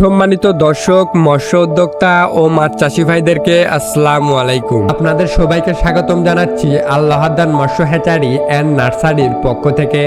সম্মানিত দর্শক, মৎস্য উদ্যোক্তা ও মাছ চাষি ভাইদেরকে আসসালামু আলাইকুম। আপনাদের সবাইকে স্বাগতম জানাচ্ছি আল্লাহাদান মৎস্য হ্যাচারি অ্যান্ড নার্সারির পক্ষ থেকে।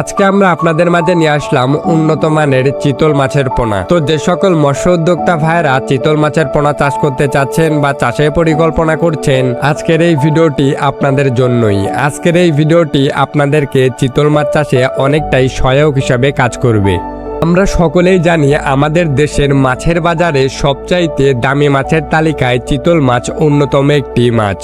আজকে আমরা আপনাদের মাঝে নিয়ে আসলাম উন্নত মানের চিতল মাছের পোনা। তো যে সকল মৎস্য উদ্যোক্তা ভাইরা চিতল মাছের পোনা চাষ করতে চাচ্ছেন বা চাষের পরিকল্পনা করছেন, আজকের এই ভিডিওটি আপনাদের জন্যই। আজকের এই ভিডিওটি আপনাদেরকে চিতল মাছ চাষে অনেকটাই সহায়ক হিসাবে কাজ করবে। আমরা সকলেই জানি আমাদের দেশের মাছের বাজারে সবচাইতে দামি মাছের তালিকায় চিতল মাছ অন্যতম একটি মাছ।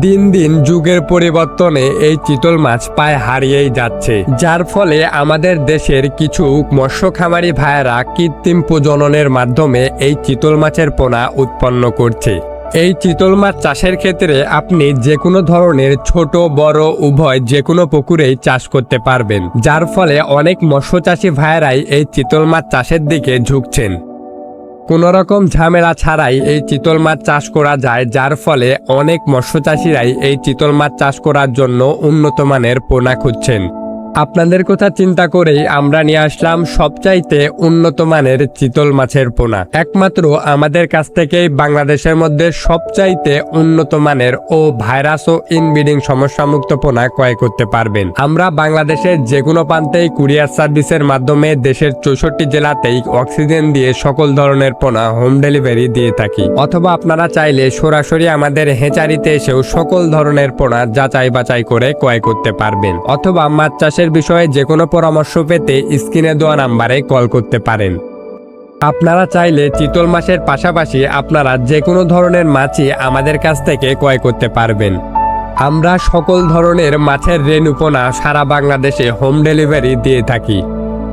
দিন দিন যুগের পরিবর্তনে এই চিতল মাছ প্রায় হারিয়েই যাচ্ছে। যার ফলে আমাদের দেশের কিছু মৎস্য খামারি ভাইয়েরা কৃত্রিম প্রজননের মাধ্যমে এই চিতল মাছের পোনা উৎপন্ন করছে। এই চিতল মাছ চাষের ক্ষেত্রে আপনি যে কোনো ধরনের ছোট, বড়, উভয় যে কোনো পুকুরেই চাষ করতে পারবেন। যার ফলে অনেক মৎস্য চাষি ভাইয়েরাই এই চিতল মাছ চাষের দিকে ঝুঁকছেন। কোনো রকম ঝামেলা ছাড়াই এই চিতল মাছ চাষ করা যায়, যার ফলে অনেক মৎস্য চাষিরাই এই চিতল মাছ চাষ করার জন্য উন্নত মানের পোনা খুঁজছেন। আপনাদের কথা চিন্তা করেই আমরা নিয়ে আসলাম সবচাইতে উন্নত মানের চিতল মাছের পোনা। একমাত্র আমাদের কাছ থেকেই বাংলাদেশের মধ্যে সবচাইতে উন্নত মানের ও ভাইরাস ও ইনব্রিডিং সমস্যামুক্ত পোনা ক্রয় করতে পারবেন। আমরা বাংলাদেশের যে কোনো প্রান্তেই কুরিয়ার সার্ভিসের মাধ্যমে দেশের চৌষট্টি জেলাতেই অক্সিজেন দিয়ে সকল ধরনের পোনা হোম ডেলিভারি দিয়ে থাকি। অথবা আপনারা চাইলে সরাসরি আমাদের হেঁচারিতে এসেও সকল ধরনের পোনা যাচাই বাছাই করে ক্রয় করতে পারবেন। অথবা মাছ চাষের বিষয়ে যে কোনো পরামর্শ পেতে স্ক্রিনে দেওয়া নাম্বারে কল করতে পারেন। আপনারা চাইলে চিতল মাছের পাশাপাশি আপনারা যে কোনো ধরনের মাছই আমাদের কাছ থেকে ক্রয় করতে পারবেন। আমরা সকল ধরনের মাছের রেণুপোনা সারা বাংলাদেশে হোম ডেলিভারি দিয়ে থাকি।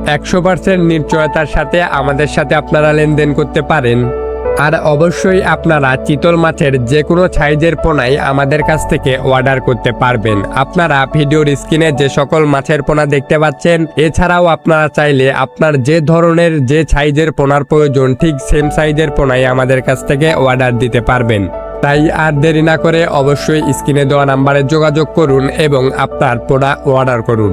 একশো পার্সেন্ট নিশ্চয়তার সাথে আমাদের সাথে আপনারা লেনদেন করতে পারেন। আর অবশ্যই আপনারা চিতল মাছের যে কোনো সাইজের পোনাই আমাদের কাছ থেকে অর্ডার করতে পারবেন। আপনারা ভিডিওর স্ক্রিনে যে সকল মাছের পোনা দেখতে পাচ্ছেন, এছাড়াও আপনারা চাইলে আপনার যে ধরনের যে সাইজের পোনার প্রয়োজন, ঠিক সেম সাইজের পোনাই আমাদের কাছ থেকে অর্ডার দিতে পারবেন। তাই আর দেরি না করে অবশ্যই স্ক্রিনে দেওয়া নাম্বারে যোগাযোগ করুন এবং আপনার পোনা অর্ডার করুন।